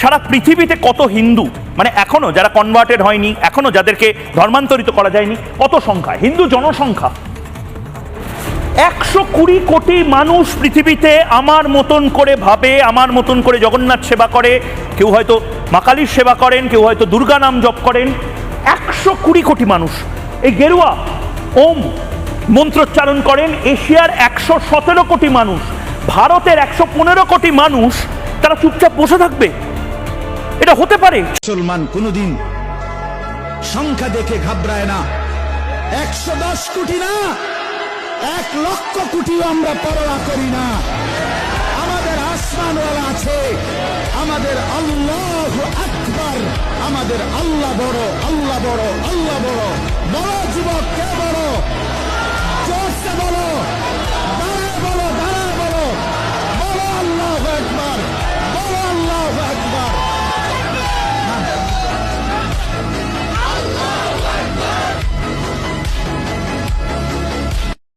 সারা পৃথিবীতে কত হিন্দু মানে এখনও যারা কনভার্টেড হয়নি, এখনও যাদেরকে ধর্মান্তরিত করা যায়নি, কত সংখ্যা? হিন্দু জনসংখ্যা। একশো কুড়ি কোটি মানুষ পৃথিবীতে আমার মতন করে ভাবে, আমার মতন করে জগন্নাথ সেবা করে, কেউ হয়তো মাকালির সেবা করেন, কেউ হয়তো দুর্গা নাম জপ করেন। একশো কুড়ি কোটি মানুষ। এই গেরুয়া, ওম মন্ত্রোচ্চারণ করেন, এশিয়ার একশো সতেরো কোটি মানুষ, ভারতের একশো পনেরো কোটি মানুষ, তারা চুপচাপ বসে থাকবে। এটা হতে পারে। মুসলমান কোনোদিন সংখ্যা দেখে ঘাবড়ায় না। একশো দশ কোটি না, এক লক্ষ কোটিও আমরা পরোয়া করি না। আমাদের আসমানওয়ালা আছে, আমাদের আল্লাহ আকবার, আমাদের আল্লাহ বড় আল্লাহ বড় আল্লাহ বড়। বড় যুবক কে বড়?